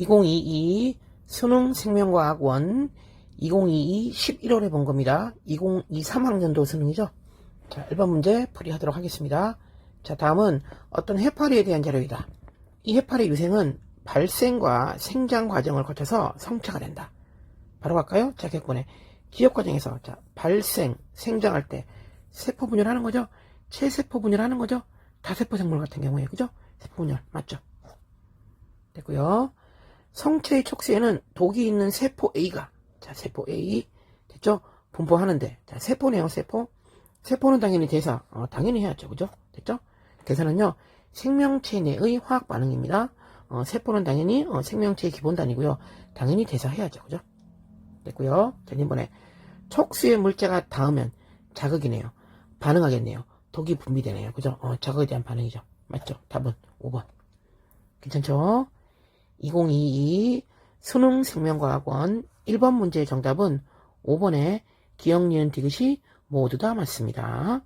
2022 수능 생명과학 원 2022 11월에 본 겁니다. 2023 학년도 수능이죠. 자, 1번 문제 풀이하도록 하겠습니다. 자, 다음은 어떤 해파리에 대한 자료이다. 이 해파리 유생은 발생과 생장 과정을 거쳐서 성체가 된다. 바로 갈까요? 자, 객본에 기억 과정에서 자, 발생, 생장할 때 세포 분열하는 거죠. 체세포 분열하는 거죠. 다세포 생물 같은 경우에 그죠? 세포 분열 맞죠? 됐고요. 성체의 촉수에는 독이 있는 세포 A가 자 세포 A 됐죠? 분포하는데 자 세포네요 세포 세포는 당연히 대사 어, 당연히 해야죠 그죠? 됐죠? 대사는요 생명체 내의 화학 반응입니다. 어, 세포는 당연히 어, 생명체의 기본 단위고요. 당연히 대사해야죠 그죠? 됐고요. 자 이번에 촉수에 물자가 닿으면 자극이네요. 반응하겠네요. 독이 분비되네요. 그죠? 어, 자극에 대한 반응이죠. 맞죠? 답은 5번. 괜찮죠? 2022 수능 생명과학원 1번 문제의 정답은 5번에 기억, 니은, 디귿이 모두 다 맞습니다.